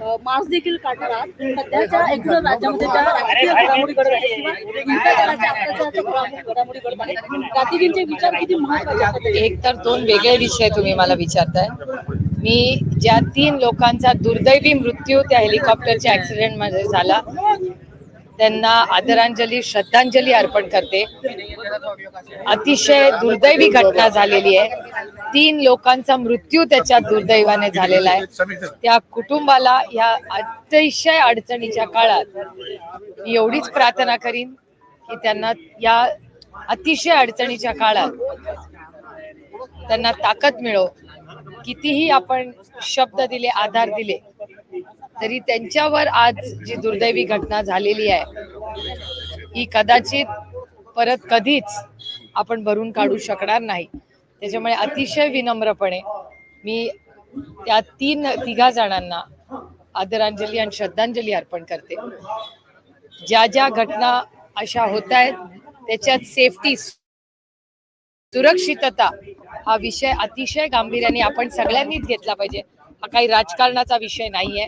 अ, मार्च देखील काढणार आहात. सध्याच्या एकूण राज्यामध्ये ज्या राजकीय घडामोडी घडत आहेत किंवा हिंसाचाराच्या अत्याचाराच्या घडामोडी घडत आहेत गांधीजींचे विचार किती महत्त्वाचे आहेत? एक तर दोन वेगळे विषय तुम्ही मला विचारताय. मी ज्या तीन लोकांचा दुर्दैवी मृत्यू त्या हेलिकॉप्टरच्या ऍक्सिडेंटमध्ये झाला त्यांना आदरांजली श्रद्धांजली अर्पण करते. अतिशय दुर्दैवी घटना झालेली आहे. तीन लोकांचा मृत्यू त्याच्यात दुर्दैवाने झालेला आहे. त्या कुटुंबाला या अतिशय अडचणीच्या काळात मी एवढीच प्रार्थना करीन की त्यांना या अतिशय अडचणीच्या काळात त्यांना ताकद मिळो. कितीही आपण शब्द दिले आधार दिले तरी त्यांच्यावर आज जी दुर्दैवी घटना झालेली आहे ही कदाचित परत कधीच आपण भरून काढू शकणार नाही. त्याच्यामुळे अतिशय विनम्रपणे मी त्या तीन तिघा जणांना आदरांजली आणि श्रद्धांजली अर्पण करते. ज्या ज्या घटना अशा होत आहेत त्याच्यात सेफ्टी सुरक्षितता हा विषय अतिशय गांभीर्याने आपण सगळ्यांनीच घेतला पाहिजे. हा काही राजकारणाचा विषय नाहीये.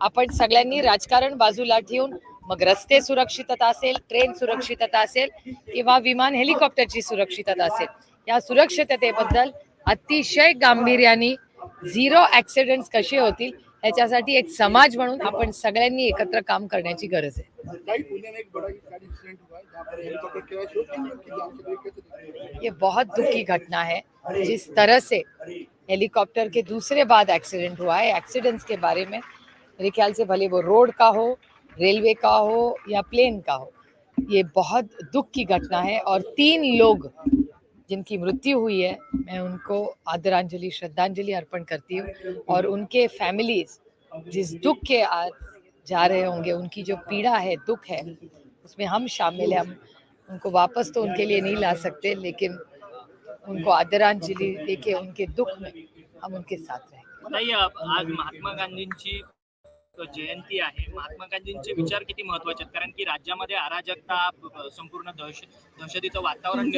आपण सगळ्यांनी राजकारण बाजूला ठेवून मग रस्ते सुरक्षितता असेल ट्रेन सुरक्षितता असेल किंवा विमान हेलिकॉप्टरची सुरक्षितता असेल या सुरक्षिततेबद्दल अतिशय गांभीर्याने झिरो ऍक्सिडेंट कसे होतील ह्याच्यासाठी एक समाज म्हणून आपण सगळ्यांनी एकत्र काम करण्याची गरज आहे? ये बहुत दुखी घटना है. जिस तरह से हेलीकॉप्टर के दूसरे बाद एक्सीडेंट हुआ है। एक्सीडेंट्स के बारे में मेरे ख्याल से भले वो रोड का हो, रेलवे का हो या प्लेन का हो, ये बहुत दुख की घटना है और तीन लोग जिनकी मृत्यु हुई है, मैं उनको आदरांजलि, श्रद्धांजलि अर्पण करती हूँ और उनके फैमिलीज़ जिस दुख के आज जा रहे होंगे, उनकी जो पीड़ा है, दुख है, उसमें हम शामिल हैं। हम उनको वापस तो उनके लिए नहीं ला सकते, लेकिन उनको आदरांजलि देके उनके दुख में हम उनके साथ रहेंगे आज महात्मा गांधींची जयंती आहे. महात्मा गांधींचे विचार किती महत्त्वाचे आहेत? कारण की राज्यामध्ये अराजकता संपूर्ण दहश दहशतीचं वातावरण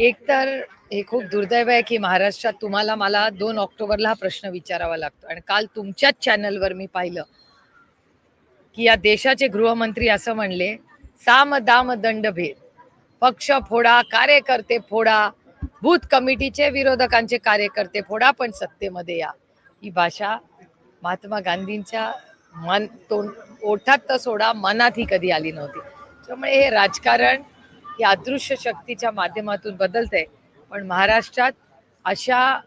एक तर हे खूप दुर्दैव आहे की महाराष्ट्रात तुम्हाला मला दोन ऑक्टोबरला हा प्रश्न विचारावा लागतो. आणि काल तुमच्याच चॅनलवर मी पाहिलं की या देशाचे गृहमंत्री असं म्हणले साम दाम दंड भेद. पक्ष फोडा कार्यकर्ते फोडा बूथ कमिटीचे विरोधकांचे कार्यकर्ते फोडा पण सत्तेमध्ये या. ही भाषा महात्मा गांधींच्या मन तोंड ओठात तर सोडा मनात ही कधी आली नव्हती. त्यामुळे हे राजकारण या अदृश्य शक्तीच्या माध्यमातून बदलते पण महाराष्ट्रात अशा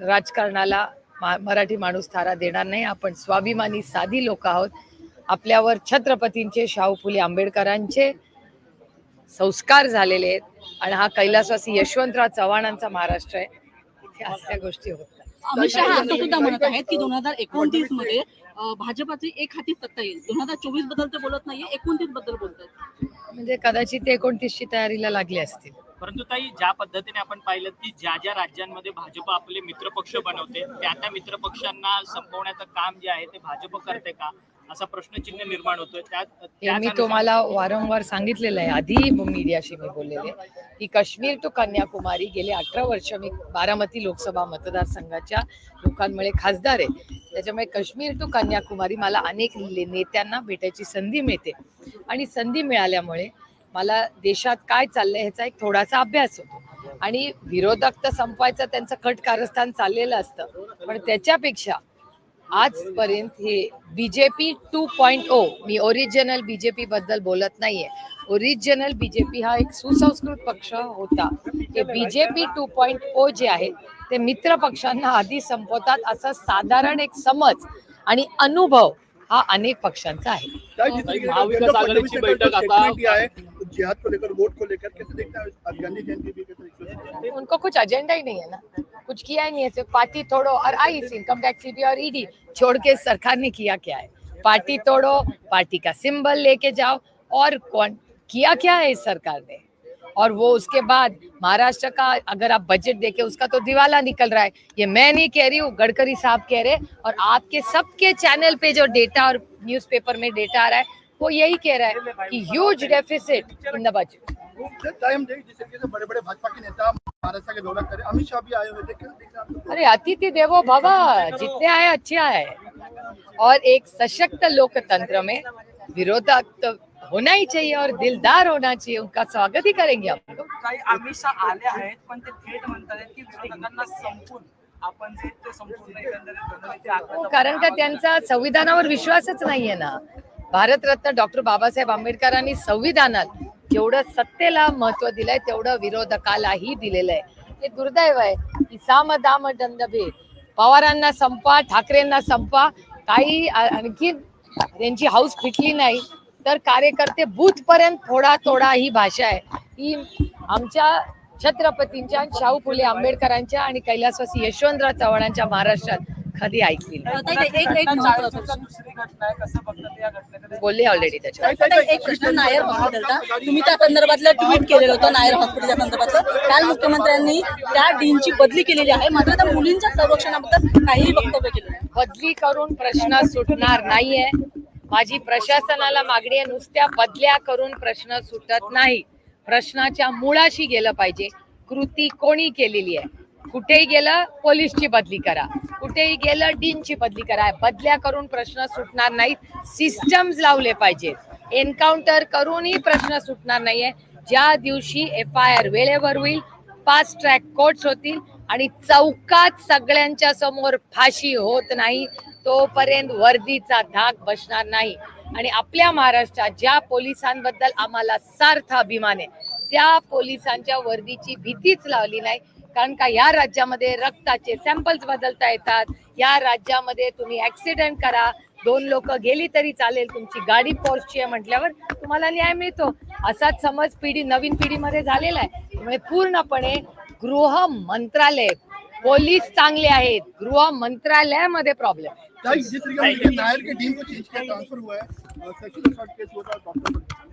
राजकारणाला मा- मराठी माणूस थारा देणार नाही. आपण स्वाभिमानी साधी लोक आहोत. आपल्यावर छत्रपतींचे शाहू फुले आंबेडकरांचे संस्कार झालेले आहेत आणि हा कैलासवासी यशवंतराव चव्हाणांचा महाराष्ट्र आहे. इथे अशा गोष्टी होत. अमित शहा असं सुद्धा म्हणत आहेत की दोन हजार एकोणतीसमध्ये भाजपाची एक हाती सत्ता येईल. दोन हजार चोवीसबद्दल ते बोलत नाहीये एकोणतीसबद्दल बोलतात. म्हणजे कदाचित ते एकोणतीसची तयारीला लागले असतील. परंतु ताई ज्या पद्धतीने आपण पाहिलं की ज्या ज्या राज्यांमध्ये भाजप आपले मित्रपक्ष बनवते त्या त्या मित्रपक्षांना संपवण्याचं काम जे आहे ते भाजप करते का? असा प्रश्नचिन्ह निर्माण होतोय. त्यात हे मी तुम्हाला वारंवार सांगितलेलं आहे. आधी मीडियाशी मी बोललेले. की काश्मीर टू कन्याकुमारी गेले अठरा वर्ष मी बारामती लोकसभा मतदारसंघाच्या लोकांमुळे खासदार आहे. त्याच्यामुळे काश्मीर टू कन्याकुमारी मला अनेक नेत्यांना भेटायची संधी मिळते. आणि संधी मिळाल्यामुळे मला देशात काय चाललंय ह्याचा एक थोडासा अभ्यास होतो. आणि विरोधक तर संपवायचं त्यांचं कट कारस्थान चाललेलं असतं. पण त्याच्यापेक्षा आजपर्यंत हे बीजेपी टू पॉईंट ओ मी ओरिजिनल बीजेपी बद्दल बोलत नाहीये ओरिजिनल बीजेपी हा एक सुसंस्कृत पक्ष होता हे बीजेपी टू पॉईंट ओ जे आहे ते मित्र पक्षांना आधी संपवतात असा साधारण एक समज आणि अनुभव हा अनेक पक्षांचा आहे जिहाद को लेकर, वोट को लेकर कैसे देखते हैं गांधी जयंती उनको कुछ एजेंडा ही नहीं है ना। कुछ किया ही नहीं है, सिर्फ़ पार्टी तोड़ो और आई income tax C B E D के सरकार ने किया क्या है? पार्टी तोड़ो, पार्टी का सिंबल लेके जाओ, और कौन? किया क्या है इस सरकार ने? और वो उसके बाद, महाराष्ट्र का अगर आप बजट देखे, उसका तो दिवाला निकल रहा है। ये मैं नहीं कह रही हूँ, गडकरी साहब कह रहे और आपके सबके चैनल पे जो डेटा और न्यूज़पेपर में डेटा आ रहा है वो यही कह रहा है कि huge deficit in the budget वो टाइम दे जिस तरीके से बड़े बड़े भाजपा के नेता महाराष्ट्र के दौरा करे। अमित शाह भी आए हुए थे क्या देख रहे हैं आप लोग? अरे अतिथि देवो भव जितने आए अच्छे आए। और एक सशक्त लोकतंत्र में विरोधक तो होना ही चाहिए और दिलदार होना चाहिए। उनका स्वागत ही करेंगे हम लोग। काही अमित शहा आले आहेत पण ते थेट म्हणतात की विरोधकांना संपून आपण जे ते संपूर्ण एकंदरीत रणनीती हो, आखायचा कारण का त्यांचा संविधानावर विश्वासच नाहीये ना. भारतरत्न डॉक्टर बाबासाहेब आंबेडकरांनी संविधानात जेवढं सत्तेला महत्त्व दिलंय तेवढं विरोधकालाही दिलेलं आहे हे दुर्दैव आहे. की साम दाम दंडभेद पवारांना संपा ठाकरेंना संपा काही आणखी त्यांची हाऊस फिटली नाही तर कार्यकर्ते बूथ पर्यंत थोडा तोडा ही भाषा आहे. ही आमच्या छत्रपतींच्या शाहू फुले आंबेडकरांच्या आणि कैलासवासी यशवंतराव चव्हाणांच्या महाराष्ट्रात कधी ऐकली नाही. आता एक- एक- एक आता महत्त्वाचा चाळीसचा दुसरी घटना आहे कसं बघतात या घटनेकडे? बोलले ऑलरेडी त्याच्यावर. एक प्रश्न नायर हॉस्पिटलचा तुम्ही त्या संदर्भातलं ट्विट केलेलं होतं नायर हॉस्पिटलच्या संदर्भातलं. काल मुख्यमंत्र्यांनी त्या डीनची बदली केलेली आहे. मात्र त्या मुलींच्या संरक्षणाबद्दल काहीही वक्तव्य केलं नाही. बदली करून प्रश्न सुटणार नाहीये. माझी प्रशासनाला मागणी आहे नुसत्या बदल्या करून प्रश्न सुटत नाही. प्रश्नाच्या मुळाशी गेलं पाहिजे. कृती कोणी केलेली आहे? कुठेही गेलं पोलीसची बदली करा. कुठेही गेलं डीनची बदली करा. बदल्या करून प्रश्न सुटणार नाहीत. सिस्टम्स लावले पाहिजेत. एन्काउंटर करूनही प्रश्न सुटणार नाहीये. ज्या दिवशी एफ आय आर वेळेवर होईल फास्ट ट्रॅक कोर्ट्स होतील आणि चौकात सगळ्यांच्या समोर फाशी होत नाही तोपर्यंत वर्दीचा धाक बसणार नाही. आणि आपल्या महाराष्ट्रात ज्या पोलिसांबद्दल आम्हाला सार्थ अभिमान आहे त्या पोलिसांच्या वर्दीची भीतीच लावली नाही. कारण का या राज्यामध्ये रक्ताचे सॅम्पल्स बदलता येतात. या राज्यामध्ये तुम्ही ऍक्सिडेंट करा. दोन लोक गेली तरी चालेल. तुमची गाडी पोहोचची आहे म्हटल्यावर तुम्हाला न्याय मिळतो. असाच समज पिढी नवीन पिढीमध्ये झालेला आहे. त्यामुळे पूर्णपणे गृह मंत्रालय पोलीस चांगले आहेत. गृह मंत्रालयामध्ये प्रॉब्लेम है. पर।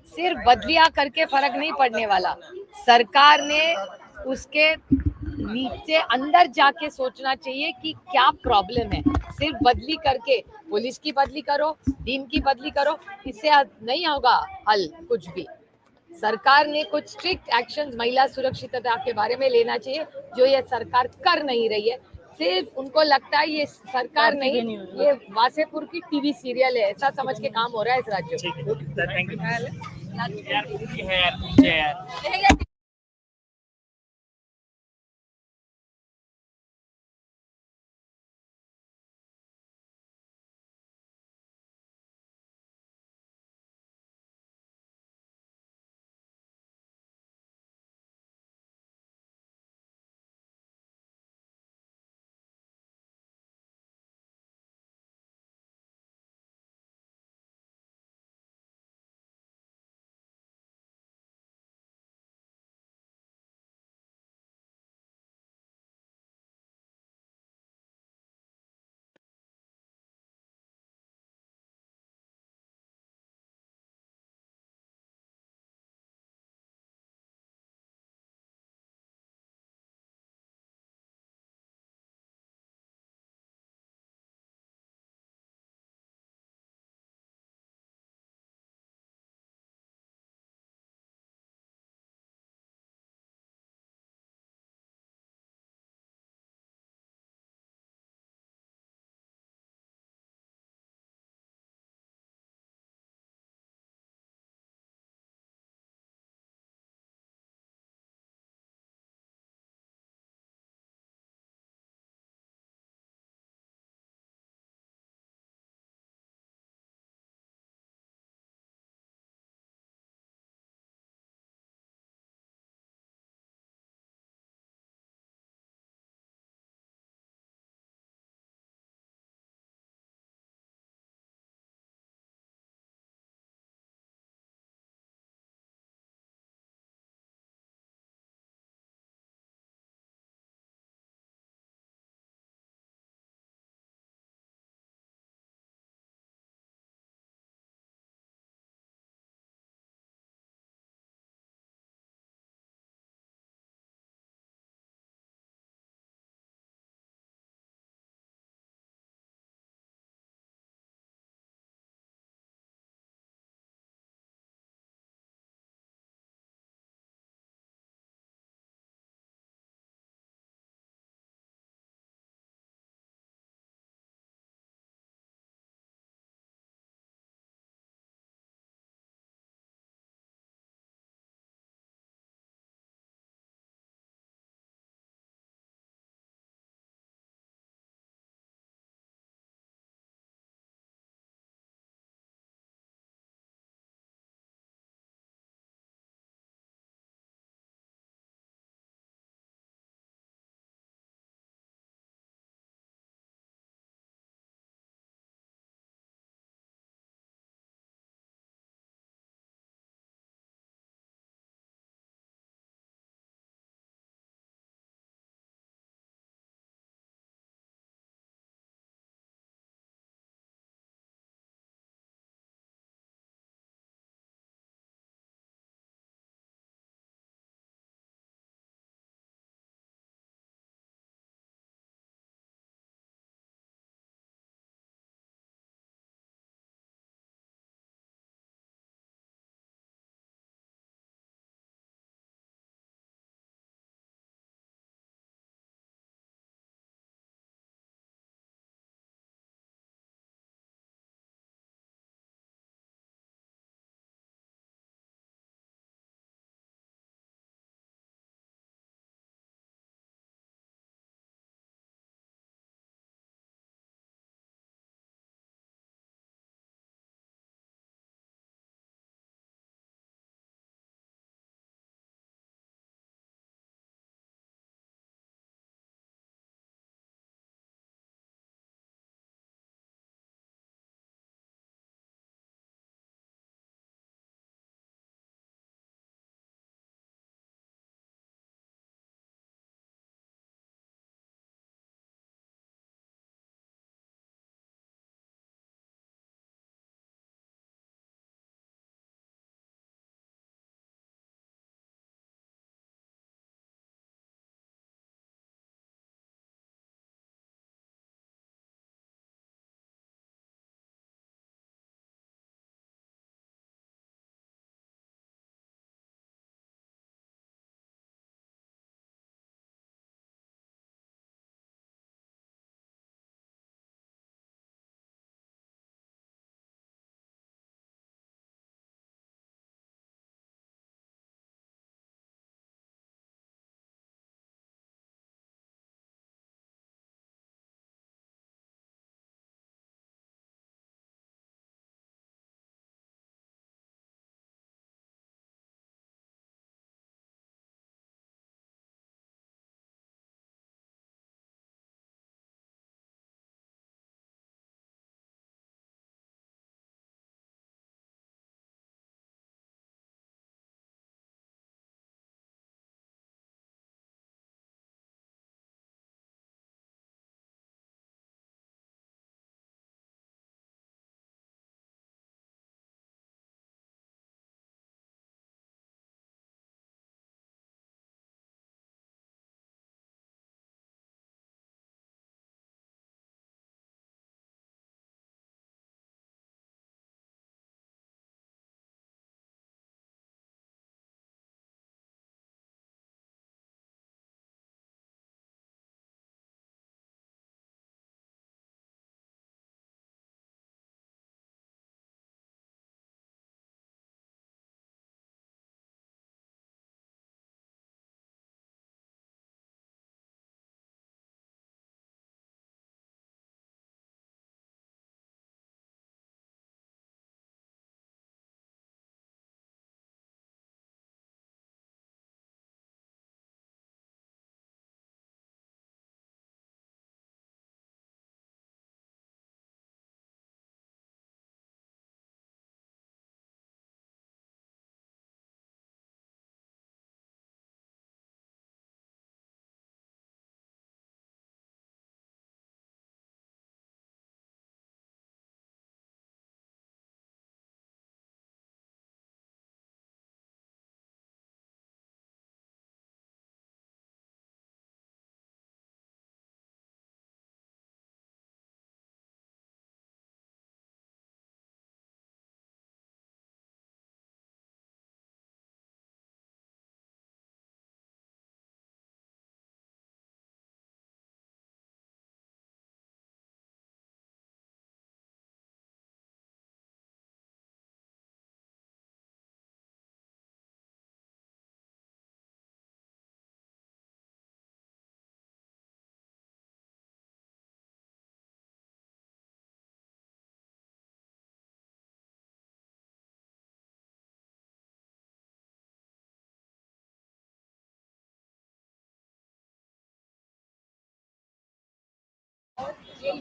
सिर्फ बदलियां करके फर्क नहीं पड़ने वाला. सरकार ने उसके नीचे अंदर जाके सोचना चाहिए कि क्या प्रॉब्लम है। सिर्फ़ बदली करके पुलिस की बदली करो डीन की बदली करो इससे नहीं होगा हल कुछ भी। सरकार ने कुछ स्ट्रिक्ट एक्शन महिला सुरक्षितता के बारे में लेना चाहिए जो ये सरकार कर नहीं रही है। सिर्फ़ उनको लगता है ये सरकार नहीं, नहीं ये वासेपुर की टीवी सीरियल है ऐसा समझ के काम हो रहा है इस राज्य में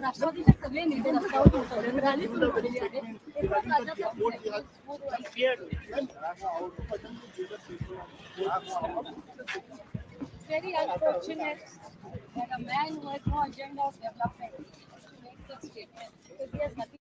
नाही, राष्ट्रवादीचे सगळे नेते रस्त्यावर उतरले रॅली सुरू केलेली आहे एकनाथ राजाचा very unfortunate that a man who has no agenda of development makes such statements because he has nothing